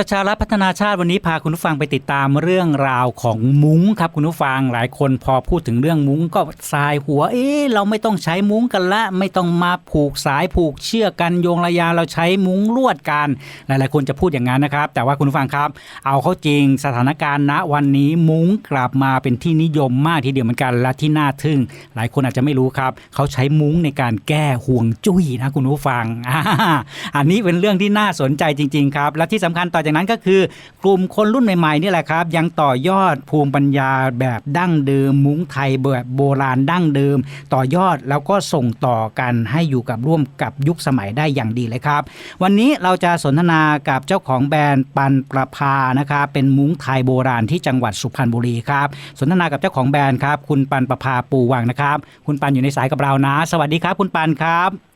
ประชารัฐพัฒนาชาติวันนี้พาคุณผู้ฟังไปติดตามเรื่องราวของมุ้งครับคุณผู้ฟังหลายคนพอพูดถึงเรื่องมุ้งก็สายหัว เอ๊ะเราไม่ต้องใช้มุ้งกันละ ไม่ต้องมาผูกสายผูกเชือกกันโยงระยางเราใช้มุ้งลวดกันหลายๆคนจะพูดอย่างนั้นนะครับ แต่ว่าคุณผู้ฟังครับ เอาเข้าจริงสถานการณ์ณวันนี้มุ้งกลับมาเป็นที่นิยมมากทีเดียวเหมือนกันและที่น่าทึ่ง หลายคนอาจจะไม่รู้ครับ เขาใช้มุ้งในการแก้ห่วงจุ้ยนะคุณผู้ฟังอ,อันนี้เป็นเรื่องที่น่าสนใจจริง ๆ ครับ และที่สำคัญต่อจากนั้นก็คือกลุ่มคนรุ่นใหม่ๆนี่แหละครับ ยังต่อยอดภูมิปัญญาแบบดั้งเดิม มุ้งไทยแบบโบราณดั้งเดิม ต่อยอดแล้วก็ส่งต่อกันให้อยู่กับร่วมกับยุคสมัยได้อย่างดีเลยครับ วันนี้เราจะสนทนากับเจ้าของแบรนด์ปันประภานะครับเป็นมุ้งไทยโบราณที่จังหวัดสุพรรณบุรีครับสนทนากับเจ้าของแบรนด์ครับคุณปันประภาปูวังนะครับ คุณปันอยู่ในสายกับเรานะ สวัสดีครับ คุณปันครับ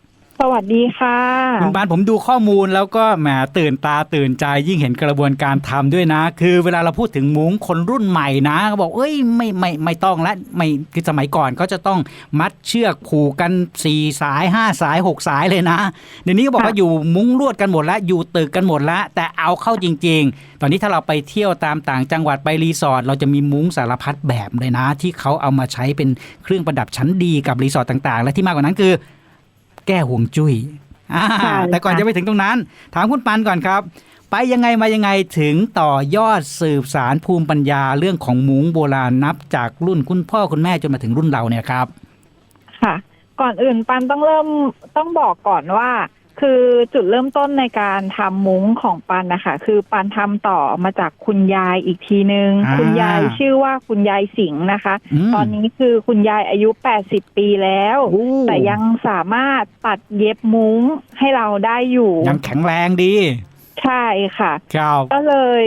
สวัสดีค่ะคุณปานผมดูข้อมูลแล้วก็แหมตื่นตาตื่นใจยิ่งเห็นกระบวนการทำด้วยนะ คือเวลาเราพูดถึงมุ้งคนรุ่นใหม่นะเขาบอกเอ้ยไม่ไม่ไม่ต้องละไม่คือสมัยก่อนเขาจะต้องมัดเชือกผูกกันสี่สายห้าสายหกสายเลยนะ เดี๋ยวนี้ก็บอกว่าอยู่มุ้งลวดกันหมดแล้วอยู่ตึกกันหมดแล้วแต่เอาเข้าจริง ๆ ตอนนี้ถ้าเราไปเที่ยวตามต่างจังหวัดไปรีสอร์ทเราจะมีมุ้งสารพัดแบบเลยนะ ที่เขาเอามาใช้เป็นเครื่องประดับชั้นดีกับรีสอร์ทต่าง ๆ และที่มากกว่านั้นคือ แก้ห่วงจุ้ยอ่าใช่แต่ก่อนค่ะจะไปถึงตรงนั้น ถามคุณปันก่อนครับ ไปยังไงมายังไงถึงต่อยอดสืบสารภูมิปัญญาเรื่องของมุ้งโบราณนับจากรุ่นคุณพ่อคุณแม่จนมาถึงรุ่นเราเนี่ยครับ ค่ะ ก่อนอื่นปันต้องเริ่มต้องบอกก่อนว่า คือจุดเริ่มต้นในการทำมุ้งของปันนะคะคือปันทำต่อมาจากคุณยายอีกทีนึง อ่าคุณยายชื่อว่าคุณยายสิงห์นะคะมตอนนี้คือคุณยายอายุ 80 ปีแล้ว โอ้แต่ยังสามารถตัดเย็บมุ้งให้เราได้อยู่ ยังแข็งแรงดีใช่ค่ะ ครับก็เลย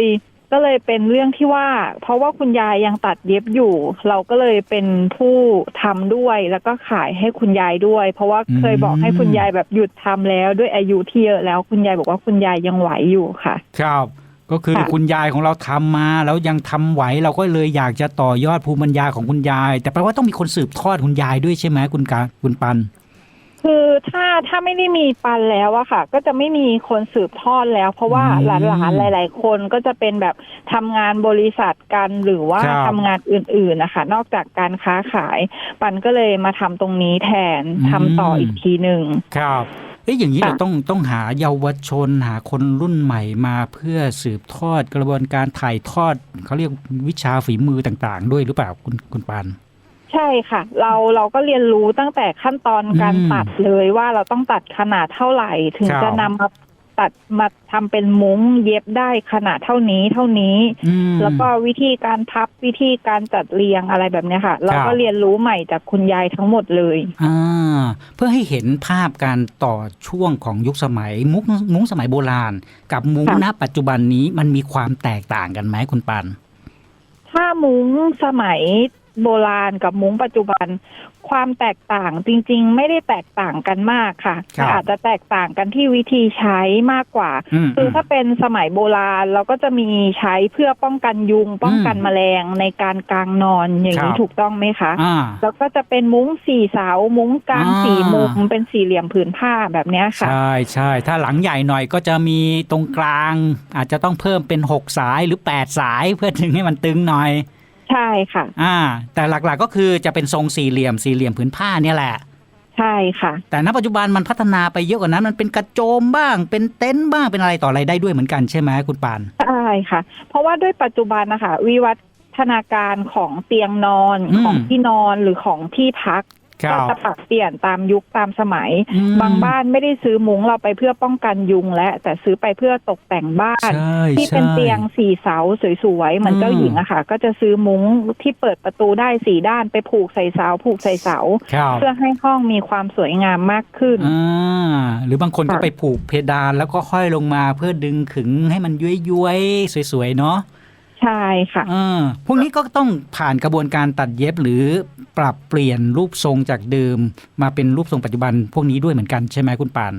ก็เลยเป็นเรื่องที่ว่า เพราะว่าคุณยายยังตัดเย็บอยู่ เราก็เลยเป็นผู้ทำด้วย แล้วก็ขายให้คุณยายด้วย เพราะว่าเคยบอกให้คุณยายแบบหยุดทำแล้วด้วยอายุที่เยอะแล้วคุณยายบอกว่าคุณยายยังไหวอยู่ค่ะ ครับก็คือค่ะคุณยายของเราทำมาแล้วยังทำไหวเราก็เลยอยากจะต่อยอดภูมิปัญญาของคุณยาย แต่แปลว่าต้องมีคนสืบทอดคุณยายด้วยใช่ไหมคุณกาคุณปัน คือถ้าถ้าไม่ได้มีปันแล้วอะค่ะ ก็จะไม่มีคนสืบทอดแล้ว เพราะว่าอืมหลานๆหลาย ๆ คนก็จะเป็นแบบทำงานบริษัทกันหรือว่าครับทำงานอื่นๆนะคะ นอกจากการค้าขาย ปันก็เลยมาทำตรงนี้แทนทำต่ออีกทีหนึ่ง ครับเอ๊ะอย่างนี้ค่ะ เราต้องต้องหาเยาวชนหาคนรุ่นใหม่มาเพื่อสืบทอดกระบวนการถ่ายทอดเขาเรียกวิชาฝีมือต่างๆ ด้วยหรือเปล่าคุณคุณปาน ใช่ค่ะ เราเราก็เรียนรู้ตั้งแต่ขั้นตอนการอืมตัดเลยว่าเราต้องตัดขนาดเท่าไหร่ ถึงครับ จะนำมาตัดมาทำเป็นมุ้งเย็บได้ขนาดเท่านี้เท่านี้ อืม แล้วก็วิธีการพับวิธีการจัดเรียงอะไรแบบเนี้ยค่ะ เราครัก็บ เรียนรู้ใหม่จากคุณยายทั้งหมดเลย อ่าเพื่อให้เห็นภาพการต่อช่วงของยุคสมัย มุกมุ้งสมัยโบราณ กับมุ้งค่ะ ณปัจจุบันนี้มันมีความแตกต่างกันไหมคุณปัน ถ้ามุ้งสมัย โบราณกับมุ้งปัจจุบัน ความแตกต่างจริง ๆ ไม่ได้แตกต่างกันมากค่ะครับแต่อาจจะแตกต่างกันที่วิธีใช้มากกว่าอืมคือถ้าเป็นสมัยโบราณเราก็จะมีใช้เพื่อป้องกันยุง ป้องกันอืมแมลงในการกางนอนอย่างนี้ครับถูกต้องไหมคะอ่าแล้วก็จะเป็นมุ้งสี่เสา มุ้งกลางอ่าสี่มุมเป็นสี่เหลี่ยมผืนผ้าแบบเนี้ยค่ะ ใช่ใช่ถ้าหลังใหญ่หน่อยก็จะมีตรงกลาง อาจจะต้องเพิ่มเป็น6สายหรือ8สายเพื่อถึงให้มันตึงหน่อย ใช่ค่ะ อ่า แต่หลักๆก็คือจะเป็นทรงสี่เหลี่ยมสี่เหลี่ยมผืนผ้าเนี่ยแหละ ใช่ค่ะ แต่ณปัจจุบันมันพัฒนาไปเยอะกว่านั้น มันเป็นกระโจมบ้าง เป็นเต็นท์บ้างเป็นอะไรต่ออะไรได้ด้วยเหมือนกันใช่ไหมคุณปาน ใช่ค่ะ เพราะว่าด้วยปัจจุบันนะคะวิวัฒนาการของเตียงนอนอืม ของที่นอนหรือของที่พัก คก็รับจะปรับเปลี่ยนตามยุคตามสมัย อืม บางบ้านไม่ได้ซื้อมุ้งเราไปเพื่อป้องกันยุง และแต่ซื้อไปเพื่อตกแต่งบ้าน ใช่ที่เป็นใช่ เตียงสี่เสาสวยๆเหมือนอืมเจ้าหญิงอะค่ะ ก็จะซื้อมุ้งที่เปิดประตูได้สี่ด้านไปผูกใส่เสาผูกใส่เสา ครับเพื่อให้ห้องมีความสวยงามมากขึ้น อ่าหรือบางคนก็ค่ะ ไปผูกเพดานแล้วก็ห้อยลงมาเพื่อดึงขึงให้มันย้วยๆ สวยๆ เนาะ ใช่ค่ะเออพวกนี้ก็ต้องผ่านกระบวนการตัดเย็บหรือปรับเปลี่ยนรูปทรงจากเดิม มาเป็นรูปทรงปัจจุบัน พวกนี้ด้วยเหมือนกันใช่ไหมคุณปาน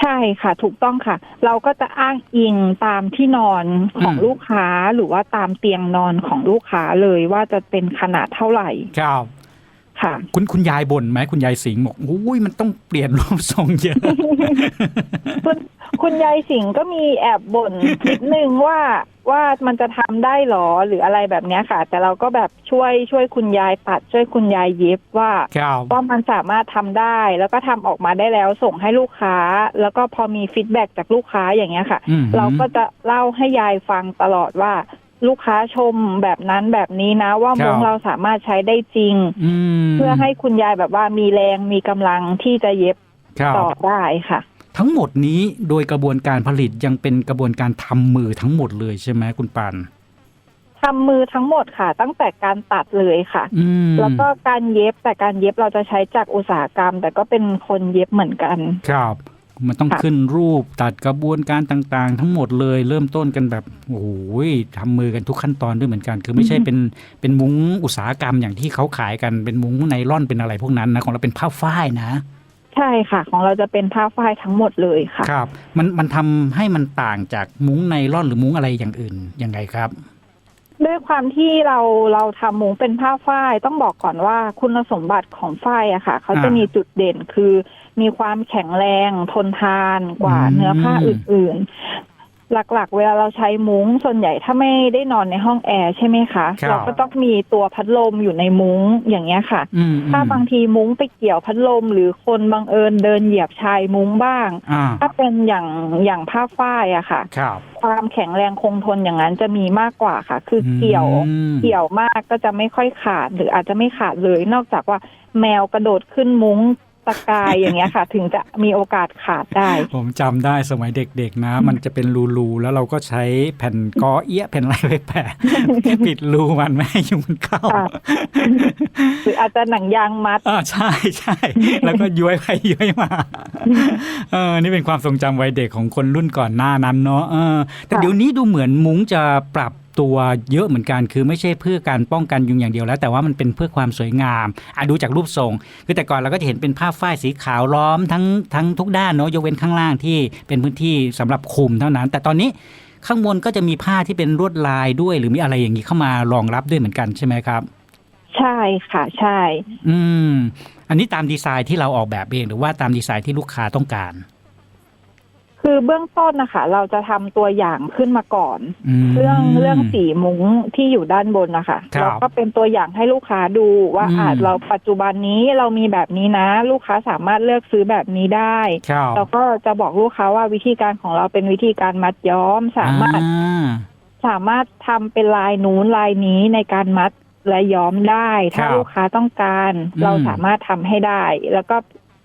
ใช่ค่ะถูกต้องค่ะ เราก็จะอ้างอิงตามที่นอนของอืมลูกค้าหรือว่าตามเตียงนอนของลูกค้าเลยว่าจะเป็นขนาดเท่าไหร่ ครับ ค่ะ คุณคุณยายบ่นไหมคุณยายสิงห์บอกโอ้ยมันต้องเปลี่ยนรูปทรงเยอะคุณคุณคุณยายสิงห์ก็มีแอบบ่นนิดนึงว่าว่ามันจะทำได้หรอหรืออะไรแบบเนี้ยค่ะ แต่เราก็แบบช่วยช่วยคุณยายตัด ช่วยคุณยายเย็บว่าครับ ว่ามันสามารถทำได้ แล้วก็ทำออกมาได้แล้วส่งให้ลูกค้า แล้วก็พอมีฟีดแบ็กจากลูกค้าอย่างเงี้ยค่ะ อืม เราก็จะเล่าให้ยายฟังตลอดว่า ลูกค้าชมแบบนั้นแบบนี้นะ ว่าครับ มุ้งเราสามารถใช้ได้จริงอืมเพื่อให้คุณยายแบบว่ามีแรงมีกำลังที่จะเย็บครับต่อได้ค่ะ ทั้งหมดนี้โดยกระบวนการผลิตยังเป็นกระบวนการทำมือทั้งหมดเลยใช่ไหมคุณปันทำมือทั้งหมดค่ะ ตั้งแต่การตัดเลยค่ะ อืมแล้วก็การเย็บแต่การเย็บเราจะใช้จากอุตสาหกรรม แต่ก็เป็นคนเย็บเหมือนกัน ครับ มันต้องค่ะขึ้นรูปตัดกระบวนการต่างๆ ทั้งหมดเลยเริ่มต้นกันแบบโอ้โหทำมือกันทุกขั้นตอนด้วยเหมือนกัน คือไม่ใช่เป็นเป็นมุ้งอุตสาหกรรมอย่างที่เขาขายกันเป็นมุ้งไนล่อนเป็นอะไรพวกนั้นนะของเราเป็นผ้าฝ้ายนะ ใช่ค่ะ ของเราจะเป็นผ้าฝ้ายทั้งหมดเลยค่ะ ครับ มันมันทำให้มันต่างจากมุ้งไนล่อนหรือมุ้งอะไรอย่างอื่นยังไงครับ ด้วยความที่เราเราทำมุ้งเป็นผ้าฝ้ายต้องบอกก่อนว่าคุณสมบัติของฝ้ายอะค่ะ เขาจะอ่ามีมีจุดเด่นคือมีความแข็งแรงทนทานกว่าอืม เนื้อผ้าอื่นๆ หลักๆ เวลาเราใช้มุ้งส่วนใหญ่ถ้าไม่ได้นอนในห้องแอร์ใช่ไหมคะ ครับ เราก็ต้องมีตัวพัดลมอยู่ในมุ้งอย่างเงี้ยค่ะ อืมถ้าบางทีมุ้งไปเกี่ยวพัดลม หรือคนบังเอิญเดินเหยียบชายมุ้งบ้าง อ่าถ้าเป็นอย่างอย่างผ้าฝ้ายอะค่ะ ครับความแข็งแรงคงทนอย่างนั้นจะมีมากกว่าค่ะ คือเกี่ยว อืม เกี่ยวมากก็จะไม่ค่อยขาดหรืออาจจะไม่ขาดเลย นอกจากว่าแมวกระโดดขึ้นมุ้ง ตะกายอย่างเงี้ยค่ะ ถึงจะมีโอกาสขาดได้ ผมจำได้สมัยเด็กๆนะ มันจะเป็นรูๆแล้วเราก็ใช้แผ่นกอเอี้ยแผ่นอะไรไปแปะปิดรูมันไม่ให้ยุงมันเข้าค่ะหรืออาจจะหนังยางมัดอ่าใช่ใช่แล้วก็ย้วยไปย้วยมาเออนี่เป็นความทรงจำวัยเด็กของคนรุ่นก่อนหน้านั้นเนาะเออแต่ค่ะเดี๋ยวนี้ดูเหมือนมุ้งจะปรับ ตัวเยอะเหมือนกันคือไม่ใช่เพื่อการป้องกันยุงอย่างเดียวแล้ว แต่ว่ามันเป็นเพื่อความสวยงามอะดูจากรูปทรง คือแต่ก่อนเราก็จะเห็นเป็นผ้าฝ้ายสีขาวล้อมทั้งทั้งทุกด้านเนาะยกเว้นข้างล่างที่เป็นพื้นที่สำหรับคลุมเท่านั้น แต่ตอนนี้ข้างบนก็จะมีผ้าที่เป็นลวดลายด้วย หรือมีอะไรอย่างนี้เข้ามารองรับด้วยเหมือนกันใช่ไหมครับ ใช่ค่ะใช่ อืม อันนี้ตามดีไซน์ที่เราออกแบบเองหรือว่าตามดีไซน์ที่ลูกค้าต้องการ คือเบื้องต้นนะคะ เราจะทำตัวอย่างขึ้นมาก่อน ม เรื่องเรื่องสีมุ้งที่อยู่ด้านบนนะคะครับเราก็เป็นตัวอย่างให้ลูกค้าดูว่าอืม อาจเราปัจจุบันนี้เรามีแบบนี้นะ ลูกค้าสามารถเลือกซื้อแบบนี้ได้ ครับเราก็จะบอกลูกค้าว่าวิธีการของเราเป็นวิธีการมัดย้อม สามารถอ่า สามารถทำเป็นลายนู้นลายนี้ในการมัดและย้อมได้ ถ้าครับลูกค้าต้องการ อืม เราสามารถทำให้ได้ แล้วก็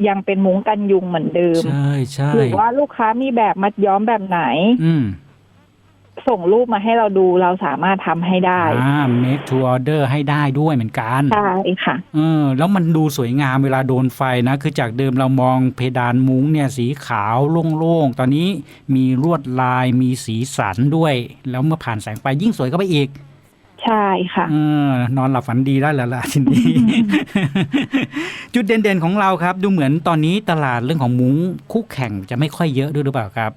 ยังเป็นมุ้งกันยุงเหมือนเดิมใช่ใช่หรือว่าลูกค้ามีแบบมัดย้อมแบบไหน อืมส่งรูปมาให้เราดูเราสามารถทำให้ได้อ่า make to order ให้ได้ด้วยเหมือนกันใช่ค่ะเออแล้วมันดูสวยงามเวลาโดนไฟนะ คือจากเดิมเรามองเพดานมุ้งเนี่ยสีขาวโล่งๆ ตอนนี้มีลวดลายมีสีสันด้วย แล้วเมื่อผ่านแสงไฟยิ่งสวยเข้าไปอีก ใช่ค่ะเออนอนหลับฝันดีได้แล้วล่ะทีนี้ จุดเด่นๆของเราครับ ดูเหมือนตอนนี้ตลาดเรื่องของมุ้งคู่แข่งจะไม่ค่อยเยอะด้วยหรือเปล่าครับ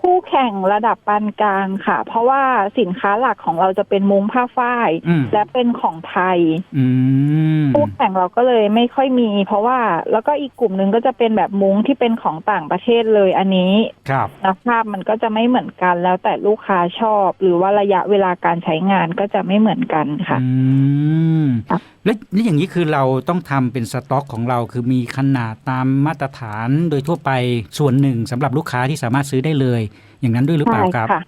คู่แข่งระดับปานกลางค่ะ เพราะว่าสินค้าหลักของเราจะเป็นมุ้งผ้าฝ้าย อืม และเป็นของไทย อืม คู่แข่งเราก็เลยไม่ค่อยมี เพราะว่าแล้วก็อีกกลุ่มหนึ่งก็จะเป็นแบบมุ้งที่เป็นของต่างประเทศเลยอันนี้ครับ นะภาพมันก็จะไม่เหมือนกันแล้วแต่ลูกค้าชอบ หรือว่าระยะเวลาการใช้งานก็จะไม่เหมือนกันค่ะ อืม ค่ะ แล้วนี่อย่างนี้คือเราต้องทำเป็นสต็อกของเราคือมีขนาดตามมาตรฐานโดยทั่วไปส่วนหนึ่งสำหรับลูกค้าที่สามารถซื้อได้เลยอย่างนั้นด้วยหรือเปใช่ล่าครับค่ะ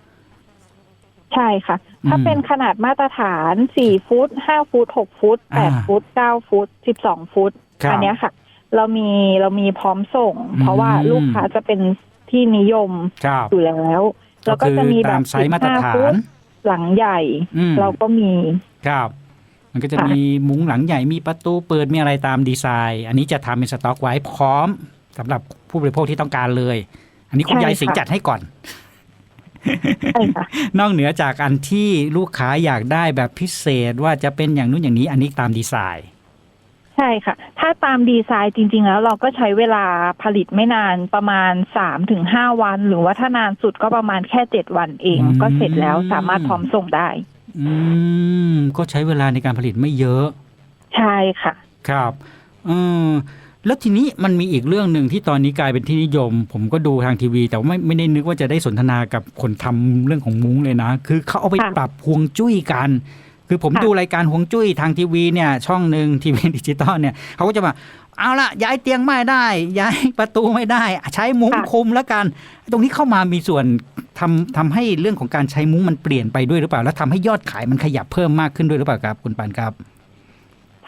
ใช่ค่ะอืมถ้าเป็นขนาดมาตรฐานสี่ฟุตห้าฟุตหกฟุตแปดอ่าฟุตเก้าฟุตสิบสองฟุตครับอัเนี้ยค่ะ เรามีเรามีพร้อมส่งอืมเพราะว่าลูกค้าจะเป็นที่นิยมครับอยู่แล้วแล้วก็จะมีแบตาบมไซส์มาตรฐา15ฟุนตหลังใหญ่อืมเราก็มีครับ มันก็จะค่ะมีมุ้งหลังใหญ่มีประตูเปิดมีอะไรตามดีไซน์ อันนี้จะทำเป็นสต็อกไว้พร้อมสำหรับผู้บริโภคที่ต้องการเลย อันนี้คุณยายสิงห์จัดให้ก่อนใช่ค่ะนอกเหนือจากอันที่ลูกค้าอยากได้แบบพิเศษว่าจะเป็นอย่างนู้นอย่างนี้ อันนี้ตามดีไซน์ใช่ค่ะ ถ้าตามดีไซน์จริง ๆ แล้วเราก็ใช้เวลาผลิตไม่นานประมาณสามถึงห้าวัน หรือว่าถ้านานสุดก็ประมาณแค่เจ็ดวันเองอืมก็เสร็จแล้วสามารถพร้อมส่งได้ อืม ก็ใช้เวลาในการผลิตไม่เยอะ ใช่ค่ะ ครับเออ แล้วทีนี้มันมีอีกเรื่องหนึ่งที่ตอนนี้กลายเป็นที่นิยม ผมก็ดูทางทีวี แต่ว่าไม่ไม่ได้นึกว่าจะได้สนทนากับคนทำเรื่องของมุ้งเลยนะ คือเขาเอาไปค่ะปรับฮวงจุ้ยกัน คือผมค่ะดูรายการฮวงจุ้ยทางทีวีเนี่ยช่องหนึ่งทีวีดิจิตอลเนี่ยเขาก็จะมาเอาละย้ายเตียงไม่ได้ ย้ายประตูไม่ได้ ใช้มุ้งคุมแล้วกัน ตรงนี้เข้ามามีส่วนทำทำให้เรื่องของการใช้มุ้งมันเปลี่ยนไปด้วยหรือเปล่า แล้วทำให้ยอดขายมันขยับเพิ่มมากขึ้นด้วยหรือเปล่าครับคุณปันครับ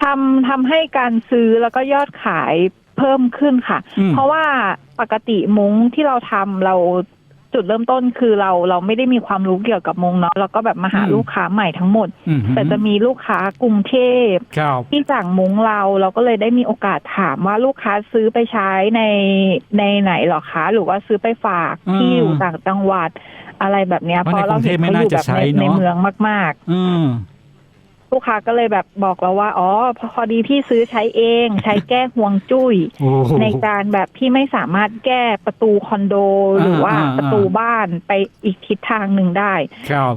ทำทำให้การซื้อแล้วก็ยอดขายเพิ่มขึ้นค่ะ อืม เพราะว่าปกติมุ้งที่เราทำเราจุดเริ่มต้นคือเราเราไม่ได้มีความรู้เกี่ยวกับมุ้งเนาะเราก็แบบมาหาอืม ลูกค้าใหม่ทั้งหมด อืมแต่จะมีลูกค้ากรุงเทพ ครับที่สั่งมุ้งเราเราก็เลยได้มีโอกาสถามว่าลูกค้าซื้อไปใช้ในในไหนเหรอคะ หรือว่าซื้อไปฝากอืมที่อยู่ต่างจังหวัดอะไรแบบเนี้ยเพราะในเราเห็นเขาอยู่แบบกรุงเทพไม่น่าจะใช้ในเนอะในเมืองมาก อืมๆ ลูกค้าก็เลยแบบบอกเราว่า อ๋อพอพอดีพี่ซื้อใช้เอง ใช้แก้ห่วงจุ้ยโอ้โหในการแบบพี่ไม่สามารถแก้ประตูคอนโดหรือว่าอ่าอ่าประตูบ้านไปอีกทิศทางหนึ่งได้ครับ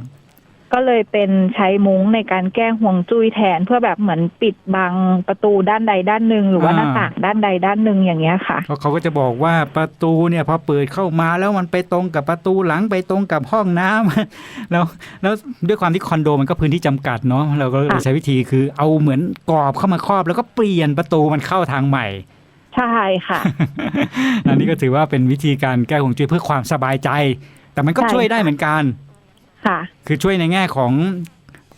ก็เลยเป็นใช้มุ้งในการแก้ห่วงจุ้ยแทนเพื่อแบบเหมือนปิดบังประตูด้านใดด้านหนึ่งหรือว่าอ่าหน้าต่างด้านใดด้านหนึ่งอย่างเงี้ยค่ะเพราะเขาก็จะบอกว่าประตูเนี่ยพอเปิดเข้ามาแล้วมันไปตรงกับประตูหลังไปตรงกับห้องน้ำแล้วแล้วด้วยความที่คอนโดมันก็พื้นที่จำกัดเนาะเราก็เลยค่ะใช้วิธีคือเอาเหมือนกรอบเข้ามาครอบ แล้วก็เปลี่ยนประตูมันเข้าทางใหม่ใช่ค่ะอันนี้ก็ถือว่าเป็นวิธีการแก้ห่วงจุ้ยเพื่อความสบายใจ แต่มันก็ใช่ช่วยได้ค่ะเหมือนกัน ค่ะ คือช่วยในแง่ของ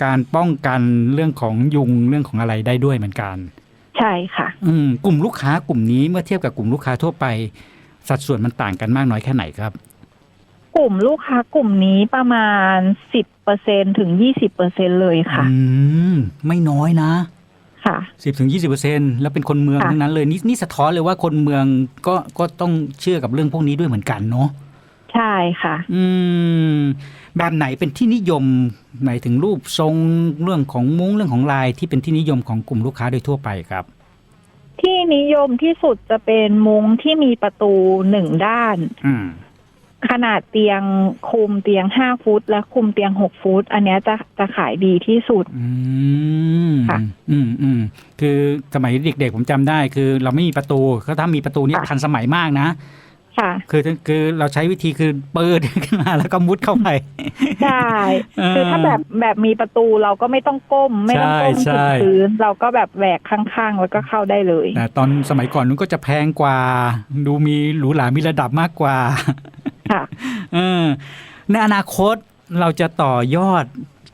การป้องกันเรื่องของยุงเรื่องของอะไรได้ด้วยเหมือนกัน ใช่ค่ะ อืมกลุ่มลูกค้ากลุ่มนี้เมื่อเทียบกับกลุ่มลูกค้าทั่วไป สัดส่วนมันต่างกันมากน้อยแค่ไหนครับ กลุ่มลูกค้ากลุ่มนี้ประมาณสิบเปอร์เซ็นถึงยี่สิบเปอร์เซ็นเลยค่ะ อืมไม่น้อยนะค่ะสิบถึงยี่สิบเปอร์เซ็นแล้วเป็นคนเมืองค่ะทั้งนั้นเลยนี่นี่สะท้อนเลยว่าคนเมืองก็ก็ต้องเชื่อกับเรื่องพวกนี้ด้วยเหมือนกันเนาะ ใช่ค่ะ อืม แบบไหนเป็นที่นิยมหมายถึงรูปทรงเรื่องของมุ้งเรื่องของลายที่เป็นที่นิยมของกลุ่มลูกค้าโดยทั่วไปครับ ที่นิยมที่สุดจะเป็นมุ้งที่มีประตูหนึ่งด้าน อืมขนาดเตียงคุมเตียงห้าฟุต และคุมเตียงหกฟุต อันเนี้ยจะจะขายดีที่สุด อืมค่ะอืมอืมคือสมัยเด็กๆผมจำได้ คือเราไม่มีประตูก็ถ้ามีประตูนี่ค่ะทันสมัยมากนะ ค่ะ คือคือเราใช้วิธีคือเปิดขึ้นมาแล้วก็มุดเข้าไปใช่เออคือถ้าแบบแบบมีประตูเราก็ไม่ต้องก้ม ไม่ต้องก้มใช่ถึใช่งพื้นเราก็แบบแหวกข้างๆ แล้วก็เข้าได้เลยแต่ตอนสมัยก่อนนู้นก็จะแพงกว่า ดูมีหรูหรามีระดับมากกว่า ค่ะเออในอนาคตเราจะต่อยอด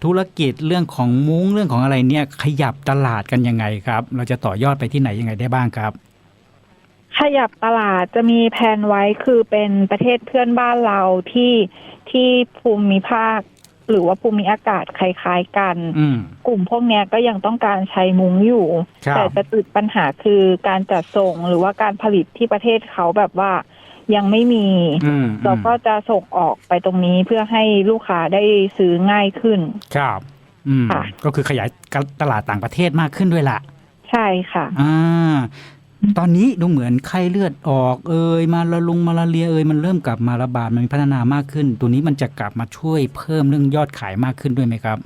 ธุรกิจเรื่องของมุ้งเรื่องของอะไรเนี่ย ขยับตลาดกันยังไงครับ เราจะต่อยอดไปที่ไหนยังไงได้บ้างครับ ขยับตลาดจะมีแผนไว้คือเป็นประเทศเพื่อนบ้านเราที่ที่ภูมิภาค หรือว่าภูมิอากาศคล้ายๆกัน อืม กลุ่มพวกเนี้ยก็ยังต้องการใช้มุ้งอยู่ ครับ แต่จะติดปัญหาคือการจัดส่งหรือว่าการผลิตที่ประเทศเขาแบบว่ายังไม่มี อืมเราก็จะส่งออกไปตรงนี้เพื่อให้ลูกค้าได้ซื้อง่ายขึ้น ครับ อืม ค่ะ ก็คือขยายตลาดต่างประเทศมากขึ้นด้วยล่ะ ใช่ค่ะ อ่า ตอนนี้ดูเหมือนไข้เลือดออกเอ่ยมาละลุงมาลาเรียเอ่ยมันเริ่มกลับมาระบาดมันมีพัฒนามากขึ้น ตัวนี้มันจะกลับมาช่วยเพิ่มเรื่องยอดขายมากขึ้นด้วยไหมครับ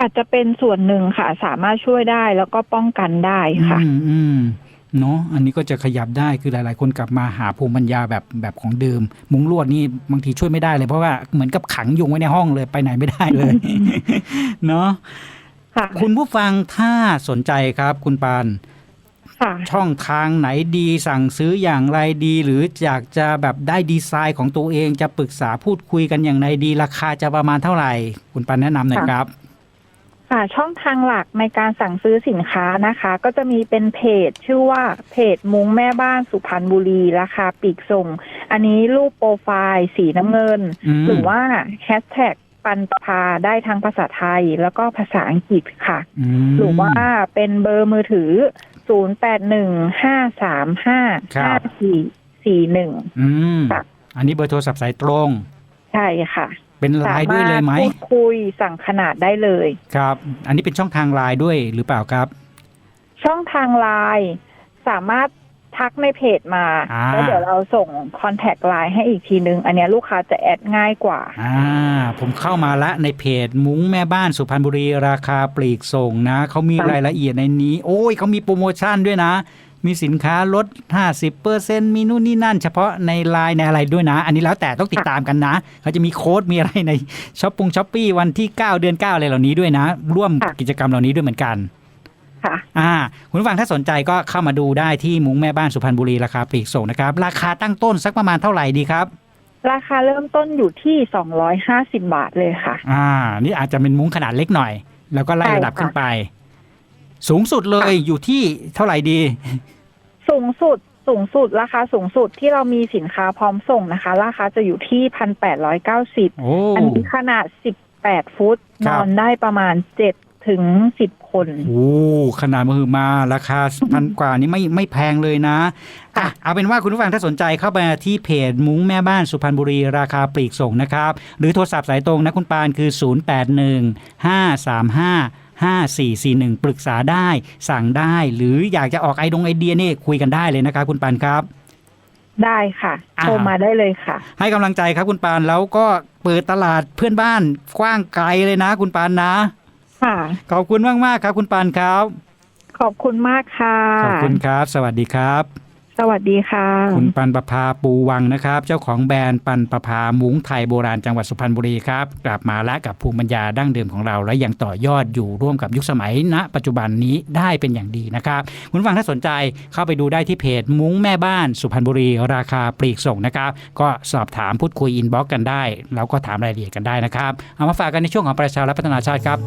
อาจจะเป็นส่วนหนึ่งค่ะ สามารถช่วยได้แล้วก็ป้องกันได้ค่ะ อืมอืมเนาะอันนี้ก็จะขยับได้คือหลาย ๆ คนกลับมาหาภูมิปัญญาแบบแบบของเดิม มุ้งลวดนี่บางทีช่วยไม่ได้เลยเพราะว่าเหมือนกับขังยุงไว้ในห้องเลยไปไหนไม่ได้เลยเนาะค่ะคุณผู้ฟังถ้าสนใจครับ คุณปานค่ะ ช่องทางไหนดีสั่งซื้ออย่างไรดี หรืออยากจะแบบได้ดีไซน์ของตัวเองจะปรึกษาพูดคุยกันอย่างไรดีราคาจะประมาณเท่าไหร่ คุณปานแนะนำหน่อยครับค่ะช่องทางหลักในการสั่งซื้อสินค้านะคะ ก็จะมีเป็นเพจ ชื่อว่าเพจมุ้งแม่บ้านสุพรรณบุรีราคาปลีกส่ง อันนี้รูปโปรไฟล์สีน้ำเงินอืมหรือว่าแฮชแท็กปันประพาได้ทั้งภาษาไทยแล้วก็ภาษาอังกฤษค่ะอืมหรือว่าเป็นเบอร์มือถือ 0 8 1 5 3 5ครับ5 4 4 1อืมค่ะอันนี้เบอร์โทรศัพท์สายตรง ใช่ค่ะ เป็นไลสาน์ด้วยมารเลถยไหมพูดคุยสั่งขนาดได้เลย ครับ อันนี้เป็นช่องทางไลน์ด้วยหรือเปล่าครับ ช่องทางไลน์สามารถ ทักในเพจมา อ่า แล้วเดี๋ยวเราส่งคอนแทคไลน์ให้อีกทีนึง อันเนี้ยลูกค้าจะแอดง่ายกว่า อ่า ผมเข้ามาละในเพจมุ้งแม่บ้านสุพรรณบุรีราคาปลีกส่งนะ เขามีค่ะรายละเอียดในนี้ โอ้ยเขามีโปรโมชั่นด้วยนะ มีสินค้าลด 50%มีนู่นนี่นั่น เฉพาะในไลน์ในอะไรด้วยนะ อันนี้แล้วแต่ต้องติดตามกันนะ เขาจะมีโค้ดมีอะไรในช้อปปุงช้อปปี้วันที่ 9 เดือน 9 อะไรเหล่านี้ด้วยนะ ร่วมค่ะ กิจกรรมเหล่านี้ด้วยเหมือนกัน ค่ะ อ่า คุณผู้ฟังถ้าสนใจก็เข้ามาดูได้ที่มุ้งแม่บ้านสุพรรณบุรีราคาปลีกส่งนะครับ ราคาตั้งต้นสักประมาณเท่าไหร่ดีครับ ราคาเริ่มต้นอยู่ที่250บาทเลยค่ะ อ่า นี่อาจจะเป็นมุ้งขนาดเล็กหน่อย แล้วก็ไล่ใช่ระดับค่ะขึ้นไป สูงสุดเลยอยู่ที่เท่าไหร่ดี สูงสุดสูงสุดราคาสูงสุดที่เรามีสินค้าพร้อมส่งนะคะ ราคาจะอยู่ที่พันแปดร้อยเก้าสิบโอ้อันนี้ขนาดสิบแปดฟุตคนรับอนได้ประมาณเจ็ด ถึงสิบคนโอ้ขนาดมือมาราคาพันกว่านี่ไม่ไม่แพงเลยนะอะเอาเป็นว่าคุณผู้ฟังถ้าสนใจเข้าไปที่เพจมุ้งแม่บ้านสุพรรณบุรีราคาปลีกส่งนะครับ หรือโทรศัพท์สายตรงนะคุณปานคือ 081 535 5441 ปรึกษาได้ สั่งได้ หรืออยากจะออกไอดงไอเดียนี่คุยกันได้เลยนะครับคุณปานครับได้ค่ะอ่าโทรมาได้เลยค่ะ ให้กำลังใจครับคุณปานแล้วก็เปิดตลาดเพื่อนบ้านกว้างไกลเลยนะ คุณปานนะ ค่ะ ขอบคุณมากๆครับ คุณปานครับ ขอบคุณมากค่ะ ขอบคุณครับ สวัสดีครับ สวัสดีค่ะ คุณปันประภาปูวังนะครับ เจ้าของแบรนด์ปันประภามุ้งไทยโบราณจังหวัดสุพรรณบุรีครับ กลับมาและกับภูมิปัญญาดั้งเดิมของเรา และยังต่อยอดอยู่ร่วมกับยุคสมัยณ ปัจจุบันนี้ได้เป็นอย่างดีนะครับ คุณผู้ฟังถ้าสนใจเข้าไปดูได้ที่เพจมุ้งแม่บ้านสุพรรณบุรี ราคาปลีกส่งนะครับ ก็สอบถามพูดคุยอินบ็อกกันได้แล้วก็ถามรายละเอียดกันได้นะครับเอามาฝากกันในช่วงของประชาและพัฒนาชาติครับ